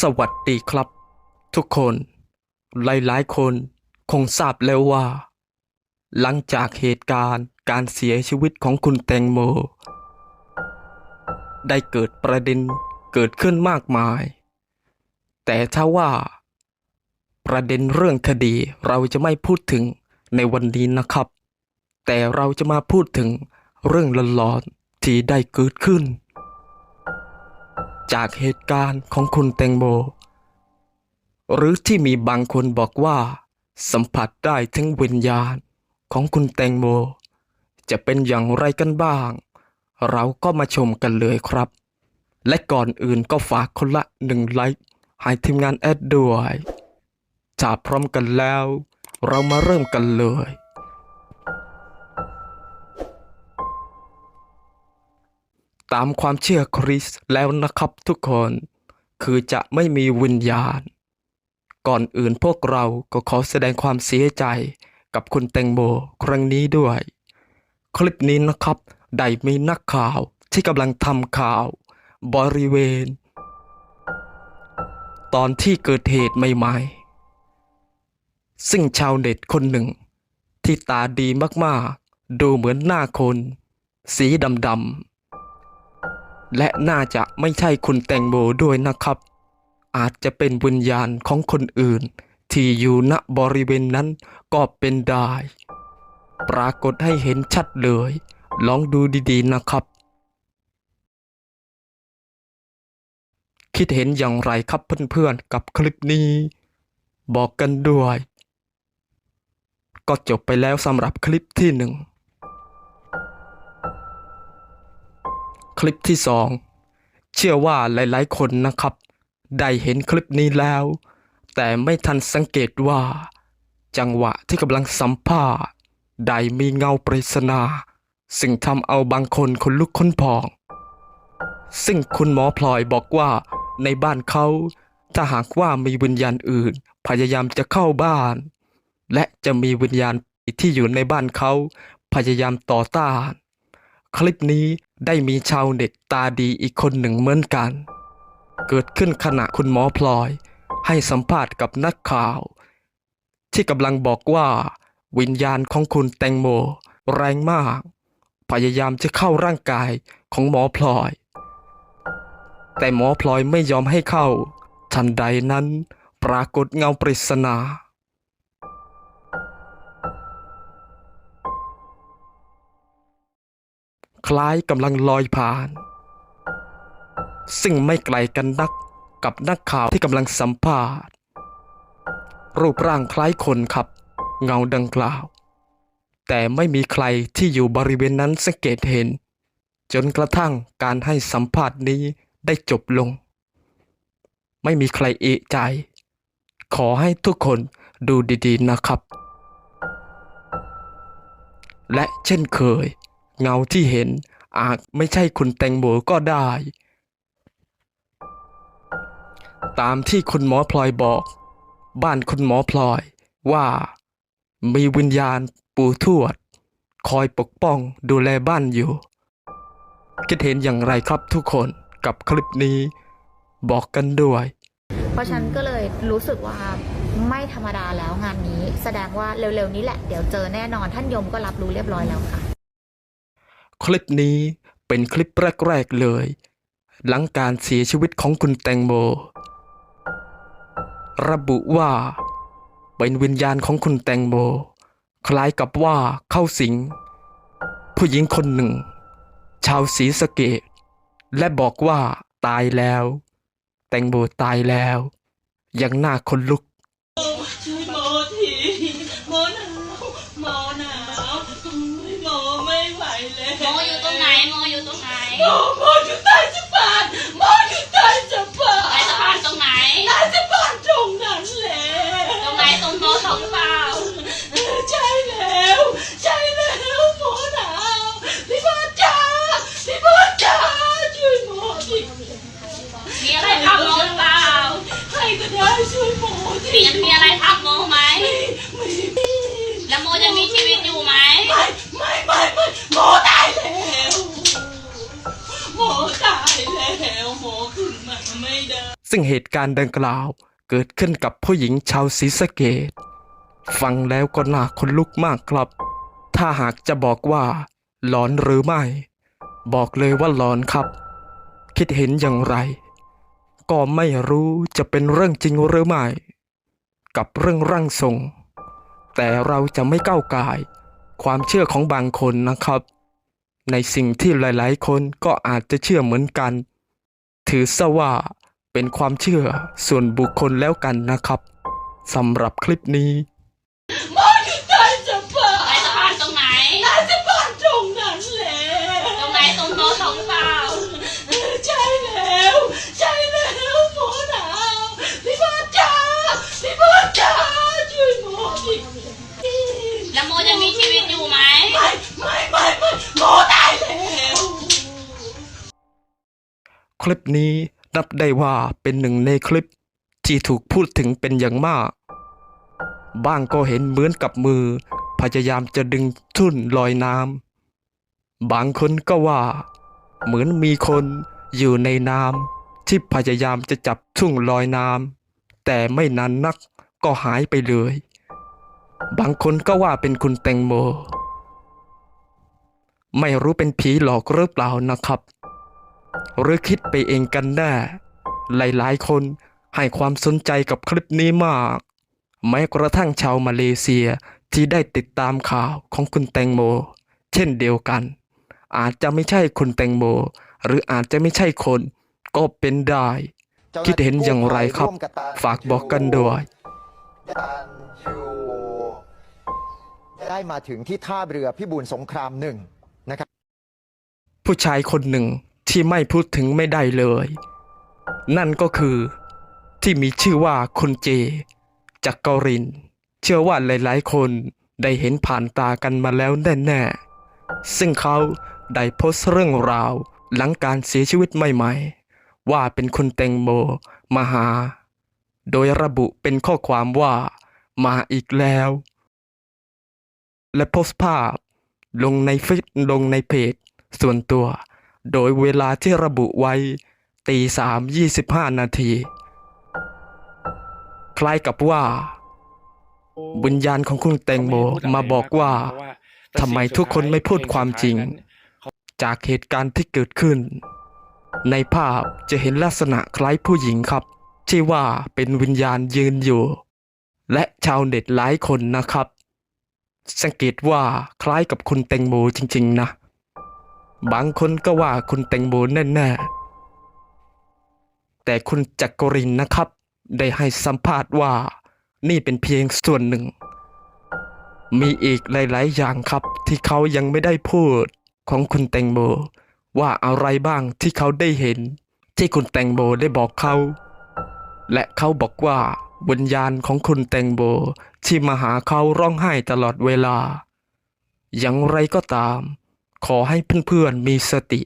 สวัสดีครับ ทุกคน หลายๆ คนคงทราบแล้วว่า หลังจากเหตุการณ์การเสียชีวิตของคุณแตงโม ได้เกิดประเด็นเกิดขึ้นมากมาย แต่ถ้าว่า ประเด็นเรื่องคดีเราจะไม่พูดถึงในวันนี้นะครับ แต่เราจะมาพูดถึงเรื่องหลอนๆที่ได้เกิดขึ้น จากเหตุการณ์ของคุณแตงโม หรือที่มีบางคนบอกว่า สัมผัสได้ถึงวิญญาณของคุณแตงโม จะเป็นอย่างไรกันบ้าง เราก็มาชมกันเลยครับ และก่อนอื่นก็ฝากคนละหนึ่งไลค์ให้ทีมงานแอดด้วยถ้าพร้อมกันแล้ว เรามาเริ่มกันเลย ตามความเชื่อคริสต์แล้วนะครับทุกคน คือจะไม่มีวิญญาณ ก่อนอื่นพวกเราก็ขอแสดงความเสียใจกับคุณแตงโมครั้งนี้ด้วย คลิปนี้นะครับได้มีนักข่าวที่กำลังทำข่าว บริเวณ ตอนที่เกิดเหตุใหม่ๆ ซึ่งชาวเน็ตคนหนึ่ง ที่ตาดีมากๆ ดูเหมือนหน้าคน สีดำๆ และน่าจะไม่ใช่คุณแตงโมด้วยนะครับ อาจจะเป็นวิญญาณของคนอื่น ที่อยู่ณบริเวณนั้นก็เป็นได้ ปรากฏให้เห็นชัดเลย ลองดูดีๆนะครับ คิดเห็นอย่างไรครับเพื่อนๆกับคลิปนี้ บอกกันด้วย ก็จบไปแล้วสำหรับคลิปที่หนึ่ง คลิปที่สองเชื่อว่าหลายๆ คนนะครับ ได้เห็นคลิปนี้แล้ว แต่ไม่ทันสังเกตว่า จังหวะที่กำลังสัมภาษณ์ได้มีเงาปริศนา ซึ่งทำเอาบางคนขนลุกขนพอง ซึ่งคุณหมอพลอยบอกว่าในบ้านเขาถ้าหากว่ามีวิญญาณอื่น พยายามจะเข้าบ้าน และจะมีวิญญาณที่อยู่ในบ้านเขาพยายามต่อต้าน คลิปนี้ ได้มีชาวเน็ตตาดีอีกคนหนึ่งเหมือนกัน เกิดขึ้นขณะคุณหมอพลอย ให้สัมภาษณ์กับนักข่าว ที่กำลังบอกว่า วิญญาณของคุณแตงโม แรงมาก พยายามจะเข้าร่างกายของหมอพลอย แต่หมอพลอยไม่ยอมให้เข้า ทันใดนั้น ปรากฏเงาปริศนา คล้ายกำลังลอยผ่าน ซึ่งไม่ไกลกันนักกับนักข่าวที่กำลังสัมภาษณ์ รูปร่างคล้ายคนครับ เงาดังกล่าว แต่ไม่มีใครที่อยู่บริเวณนั้นสังเกตเห็น จนกระทั่งการให้สัมภาษณ์นี้ได้จบลง ไม่มีใครเอะใจ ขอให้ทุกคนดูดีๆนะครับ และเช่นเคย เงาที่เห็น อาจไม่ใช่คุณแตงโมก็ได้ ตามที่คุณหมอพลอยบอก บ้านคุณหมอพลอยว่า มีวิญญาณปู่ทวด คอยปกป้องดูแลบ้านอยู่ คิดเห็นอย่างไรครับทุกคนกับคลิปนี้บอกกันด้วย เพราะฉันก็เลยรู้สึกว่าไม่ธรรมดาแล้วงานนี้ แสดงว่าเร็วๆนี้แหละ เดี๋ยวเจอแน่นอนท่านยมก็รับรู้เรียบร้อยแล้วค่ะ คลิปนี้เป็นคลิปแรกๆเลย หลังการเสียชีวิตของคุณแตงโม ระบุว่าเป็นวิญญาณของคุณแตงโม คล้ายกับว่าเข้าสิง ผู้หญิงคนหนึ่ง ชาวศรีสะเกดและบอกว่าตายแล้ว แตงโมตายแล้ว ยังหน้าคนลุก ตรงไหมออยู่ใต้สะพานหมออยู่ใต้สะพานไปสะพานตรงไหนใต้สะพานตรงนั้นแหละตรงไหนตรงโมตรงเปล่าใช่แล้ว ใช่แล้วหมอหนาวพี่บอลจ้าพี่บอลจ้าช่วยหมอทีมีอะไรทับโมหรือเปล่าใครก็ได้ช่วยหมอทีมีมีอะไรทับโมไหมไม่มีแล้วโมยังมีชีวิตอยู่ไหมไม่ไม่ไม่ไม่หมอตา แล้วหมอขึ้นมาไม่ได้ ซึ่งเหตุการณ์ดังกล่าวเกิดขึ้นกับผู้หญิงชาวศรีสะเกดฟังแล้วก็น่าขนลุกมากครับ ถ้าหากจะบอกว่า หลอนหรือไม่ บอกเลยว่าหลอนครับ คิดเห็นอย่างไร ก็ไม่รู้จะเป็นเรื่องจริงหรือไม่ กับเรื่องร่างทรง แต่เราจะไม่ก้าวก่าย ความเชื่อของบางคนนะครับ ในสิ่งที่หลายๆ คนก็อาจจะเชื่อเหมือนกัน ถือซะว่าเป็นความเชื่อส่วนบุคคลแล้วกันนะครับสำหรับคลิปนี้ ลิปนี้นับได้ว่าเป็นหนึ่งในคลิป ที่ถูกพูดถึงเป็นอย่างมาก บ้างก็เห็นเหมือนกับมือ พยายามจะดึงทุ่นลอยน้ำบางคนก็ว่า เหมือนมีคนอยู่ในน้ำที่พยายามจะจับทุ่งลอยน้ำแต่ไม่นานนักก็หายไปเลย บางคนก็ว่าเป็นคุณแตงโม ไม่รู้เป็นผีหลอกหรือเปล่านะครับ หรือคิดไปเองกันแน่หลายๆ คนให้ความสนใจกับคลิปนี้มาก แม้กระทั่งชาวมาเลเซียที่ได้ติดตามข่าวของคุณแตงโม เช่นเดียวกัน อาจจะไม่ใช่คุณแตงโม หรืออาจจะไม่ใช่คนก็เป็นได้ คิดเห็นอย่างไรครับ ฝากบอกกันด้วยตันยูได้มาถึงที่ท่าเรือพิบูลสงครามหนึ่งนะครับ ผู้ชายคนหนึ่ง ที่ไม่พูดถึงไม่ได้เลย นั่นก็คือ ที่มีชื่อว่าคุณเจ จากเกาหลิน เชื่อว่าหลายๆ คนได้เห็นผ่านตากันมาแล้วแน่ๆ ซึ่งเขาได้โพสต์เรื่องราว หลังการเสียชีวิตใหม่ๆ ว่าเป็นคุณแตงโมมาหา โดยระบุเป็นข้อความว่ามาอีกแล้ว และโพสต์ภาพ ลงในฟิตลงในเพจ ส่วนตัว โดยเวลาที่ระบุไว้ตีสามยี่สิบห้านาที คล้ายกับว่าวิญญาณของคุณแตงโมมาบอกว่าทำไมทุกคนไม่พูดความจริง จากเหตุการณ์ที่เกิดขึ้น ในภาพจะเห็นลักษณะคล้ายผู้หญิงครับ ที่ว่าเป็นวิญญาณยืนอยู่ และชาวเน็ตหลายคนนะครับ สังเกตว่าคล้ายกับคุณแตงโมจริง ๆ นะ บางคนก็ว่าคุณแตงโมแน่ๆแต่คุณจักรินนะครับ ได้ให้สัมภาษณ์ว่า นี่เป็นเพียงส่วนหนึ่ง มีอีกหลาย ๆ อย่างครับที่เขายังไม่ได้พูดของคุณแตงโมว่าอะไรบ้างที่เขาได้เห็น ที่คุณแตงโมได้บอกเขา และเขาบอกว่าวิญญาณของคุณแตงโมที่มาหาเขาร้องไห้ตลอดเวลา อย่างไรก็ตาม ขอให้เพื่อนๆมีสติ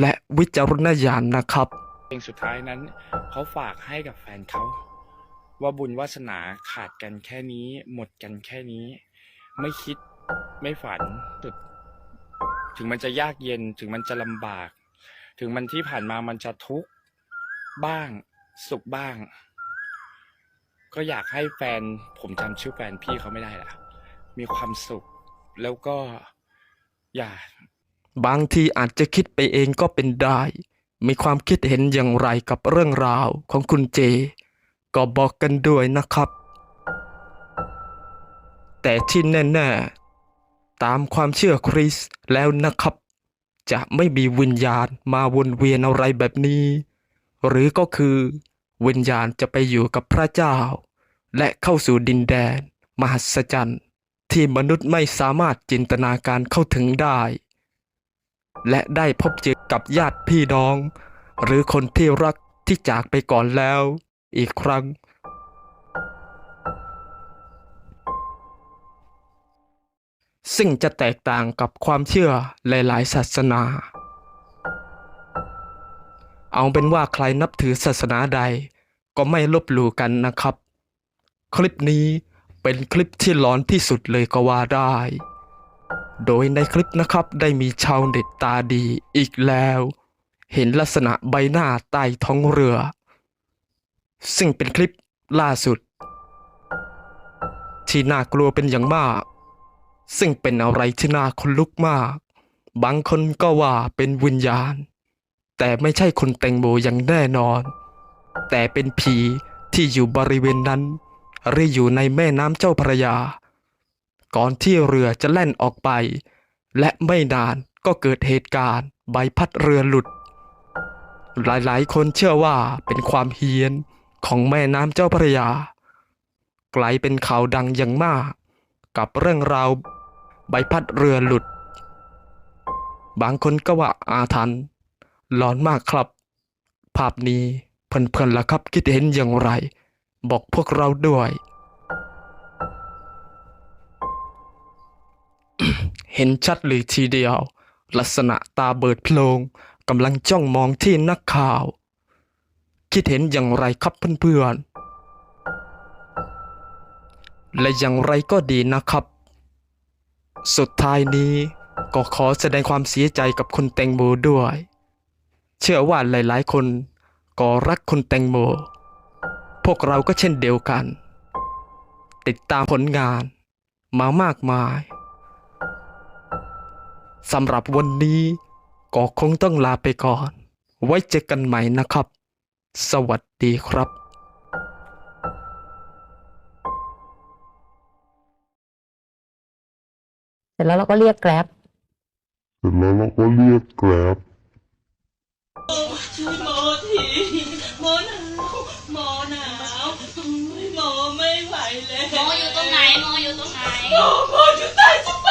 และวิจารณญาณนะครับ เพลงสุดท้ายนั้นเขาฝากให้กับแฟนเขา ว่าบุญวาสนาขาดกันแค่นี้ หมดกันแค่นี้ ไม่คิดไม่ฝันุดถึงมันจะยากเย็นถึงมันจะลำบาก ถึงมันที่ผ่านมามันจะทุกข์บ้างสุขบ้าง ก็อยากให้แฟนผมจำชื่อแฟนพี่เขาไม่ได้ละมีความสุขแล้วก็ อย่า บางทีอาจจะคิดไปเองก็เป็นได้ มีความคิดเห็นอย่างไรกับเรื่องราวของคุณเจ ก็บอกกันด้วยนะครับ แต่ที่แน่ๆตามความเชื่อคริสแล้วนะครับ จะไม่มีวิญญาณมาวนเวียนอะไรแบบนี้ หรือก็คือวิญญาณจะไปอยู่กับพระเจ้า และเข้าสู่ดินแดน มหัศจรรย์ ที่มนุษย์ไม่สามารถจินตนาการเข้าถึงได้ และได้พบเจอกับญาติพี่น้อง หรือคนที่รักที่จากไปก่อนแล้ว อีกครั้ง ซึ่งจะแตกต่างกับความเชื่อหลาย ๆ ศาสนา เอาเป็นว่าใครนับถือศาสนาใดก็ไม่ลบหลู่กันนะครับ คลิปนี้ เป็นคลิปที่หลอนที่สุดเลยก็ว่าได้ โดยในคลิปนะครับได้มีชาวเน็ตตาดีอีกแล้ว เห็นลักษณะใบหน้าใต้ท้องเรือ ซึ่งเป็นคลิปล่าสุด ที่น่ากลัวเป็นอย่างมาก ซึ่งเป็นอะไรที่น่าขนลุกมาก บางคนก็ว่าเป็นวิญญาณ แต่ไม่ใช่คนแตงโมอย่างแน่นอน แต่เป็นผีที่อยู่บริเวณนั้น หรืออยู่ในแม่น้ำเจ้าพระยา ก่อนที่เรือจะแล่นออกไป และไม่นานก็เกิดเหตุการณ์ใบพัดเรือหลุด หลายๆ คนเชื่อว่าเป็นความเฮี้ยนของแม่น้ำเจ้าพระยา กลายเป็นข่าวดังอย่างมาก กับเรื่องราวใบพัดเรือหลุด บางคนก็ว่าอาถรรพ์หลอนมากครับ ภาพนี้เพื่อนๆล่ะครับคิดเห็นอย่างไร บอกพวกเราด้วย เห็นชัดเลยทีเดียว ลักษณะตาเบิดโพลงกำลังจ้องมองที่นักข่าว คิดเห็นอย่างไรครับเพื่อนๆ และอย่างไรก็ดีนะครับ สุดท้ายนี้ก็ขอแสดงความเสียใจกับคุณแตงโมด้วย เชื่อว่าหลายๆ คนก็รักคุณแตงโม พวกเราก็เช่นเดียวกัน ติดตามผลงานมามากมายสำหรับวันนี้ก็คงต้องลาไปก่อน ไว้เจอกันใหม่นะครับ สวัสดีครับเสร็จแล้วเราก็เรียกแกร็บเสร็จแล้วเราก็เรียกแกร็บาว